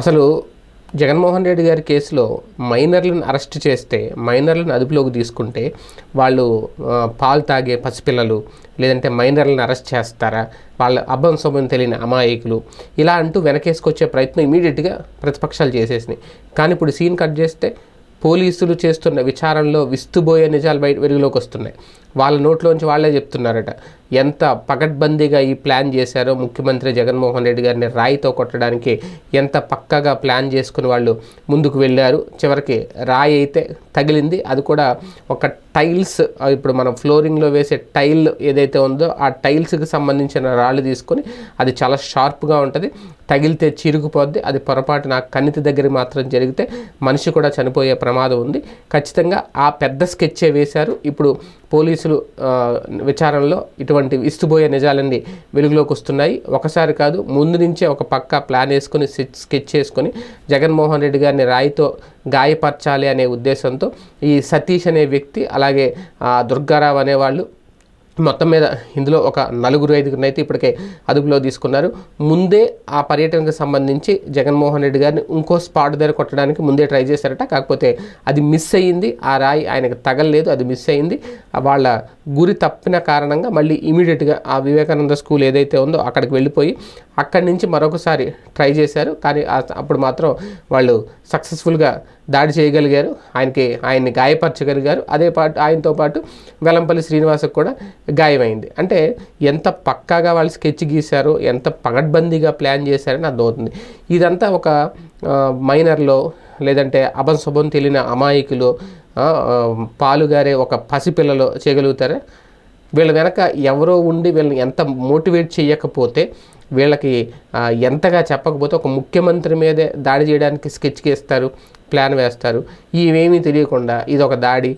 అసలు జగన్మోహన్ రెడ్డి గారి కేసులో మైనర్లను అరెస్ట్ చేస్తే మైనర్లను అదుపులోకి తీసుకుంటే వాళ్ళు పాలు తాగే పసిపిల్లలు లేదంటే మైనర్లను అరెస్ట్ చేస్తారా? వాళ్ళ అబ్బం శుభం తెలియని అమాయకులు. ఇలా అంటూ వెనకేసుకొచ్చే ప్రయత్నం ఇమీడియట్గా ప్రతిపక్షాలు చేసేసినాయి. కానీ ఇప్పుడు సీన్ కట్ చేస్తే పోలీసులు చేస్తున్న విచారణలో విస్తుబోయే నిజాలు బయట వెలుగులోకి వస్తున్నాయి. వాళ్ళ నోట్లోంచి వాళ్ళే చెప్తున్నారట. ఎంత పకడ్బందీగా ఈ ప్లాన్ చేశారో ముఖ్యమంత్రి జగన్మోహన్ రెడ్డి గారిని రాయితో కొట్టడానికి ఎంత పక్కగా ప్లాన్ చేసుకుని వాళ్ళు ముందుకు వెళ్ళారు. చివరికి రాయి అయితే తగిలింది. అది కూడా ఒక టైల్స్ ఇప్పుడు మనం ఫ్లోరింగ్లో వేసే టైల్ ఏదైతే ఉందో ఆ టైల్స్కి సంబంధించిన రాళ్ళు తీసుకొని అది చాలా షార్ప్గా ఉంటుంది. తగిలితే చిరుగుపోద్ది. అది పొరపాటు నా కన్నితి దగ్గర మాత్రం జరిగితే మనిషి కూడా చనిపోయే ప్రమాదం ఉంది. ఖచ్చితంగా ఆ పెద్ద స్కెచ్చే వేశారు. ఇప్పుడు పోలీసు కేసులు విచారణలో ఇటువంటి ఇస్తుబోయే నిజాలన్నీ వెలుగులోకి వస్తున్నాయి. ఒకసారి కాదు ముందు నుంచే ఒక పక్క ప్లాన్ వేసుకొని స్కెచ్ చేసుకొని జగన్మోహన్ రెడ్డి గారిని రాయితో గాయపరచాలి అనే ఉద్దేశంతో ఈ సతీష్ అనే వ్యక్తి అలాగే దుర్గారావు అనేవాళ్ళు మొత్తం మీద ఇందులో ఒక నలుగురు ఐదుగురిని అయితే ఇప్పటికే అదుపులో తీసుకున్నారు. ముందే ఆ పర్యటనకు సంబంధించి జగన్మోహన్ రెడ్డి గారిని ఇంకో స్పాట్ దగ్గర కొట్టడానికి ముందే ట్రై చేశారట. కాకపోతే అది మిస్ అయ్యింది. ఆ రాయి ఆయనకు తగలలేదు. అది మిస్ అయ్యింది. వాళ్ళ గురి తప్పిన కారణంగా మళ్ళీ ఇమీడియట్గా ఆ వివేకానంద స్కూల్ ఏదైతే ఉందో అక్కడికి వెళ్ళిపోయి అక్కడి నుంచి మరొకసారి ట్రై చేశారు. కానీ అప్పుడు మాత్రం వాళ్ళు సక్సెస్ఫుల్గా దాడి చేయగలిగారు. ఆయనకి ఆయన్ని గాయపరచగలిగారు. అదే పాటు ఆయనతో పాటు వెలంపల్లి శ్రీనివాసకు కూడా గాయమైంది. అంటే ఎంత పక్కాగా వాళ్ళు స్కెచ్ గీశారో ఎంత పగడ్బందీగా ప్లాన్ చేశారని అర్థమవుతుంది ఇదంతా ఒక మైనర్లో లేదంటే అభంశుభం తెలియని అమాయకులు పాలుగారే ఒక పసిపిల్లలో చేయగలుగుతారా? వీళ్ళ వెనక ఎవరో ఉండి వీళ్ళని ఎంత మోటివేట్ చేయకపోతే వీళ్ళకి ఎంతగా చెప్పకపోతే ఒక ముఖ్యమంత్రి మీదే దాడి చేయడానికి స్కెచ్ గీస్తారు ప్లాన్ వేస్తారు. ఇవేమీ తెలియకుండా ఇది ఒక దాడి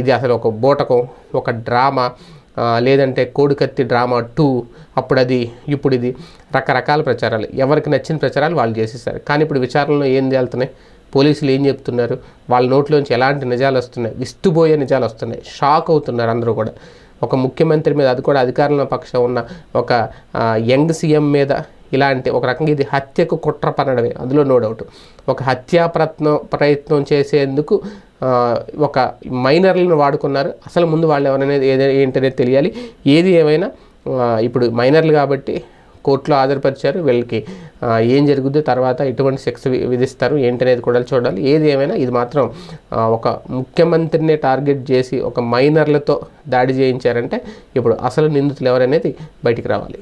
ఇది అసలు ఒక బూటకం ఒక డ్రామా లేదంటే కోడికత్తి డ్రామా టూ అప్పుడు అది ఇప్పుడు ఇది రకరకాల ప్రచారాలు. ఎవరికి నచ్చిన ప్రచారాలు వాళ్ళు చేసేసారు. కానీ ఇప్పుడు విచారణలో ఏం తేలుతున్నాయి? పోలీసులు ఏం చెప్తున్నారు? వాళ్ళ నోట్లోంచి ఎలాంటి నిజాలు వస్తున్నాయి విస్తుపోయే నిజాలు వస్తున్నాయి షాక్ అవుతున్నారు అందరూ కూడా. ఒక ముఖ్యమంత్రి మీద అది కూడా అధికారంలో పక్షం ఉన్న ఒక యంగ్ సీఎం మీద ఇలాంటి ఒక రకంగా ఇది హత్యకు కుట్ర పనడమే అందులో నో డౌట్ ఒక హత్యా ప్రయత్నం ప్రయత్నం చేసేందుకు ఒక మైనర్లను వాడుకున్నారు. అసలు ముందు వాళ్ళు ఎవరనేది ఏదైనా ఏంటనేది తెలియాలి. ఏది ఏమైనా ఇప్పుడు మైనర్లు కాబట్టి కోర్టులో హాజరుపరిచారు. వీళ్ళకి ఏం జరుగుద్ది తర్వాత ఎటువంటి శిక్ష వి- విధిస్తారు ఏంటనేది కూడా చూడాలి. ఏది ఏమైనా ఇది మాత్రం ఒక ముఖ్యమంత్రిని టార్గెట్ చేసి ఒక మైనర్లతో దాడి చేయించారంటే ఇప్పుడు అసలు నిందితులు ఎవరనేది బయటికి రావాలి.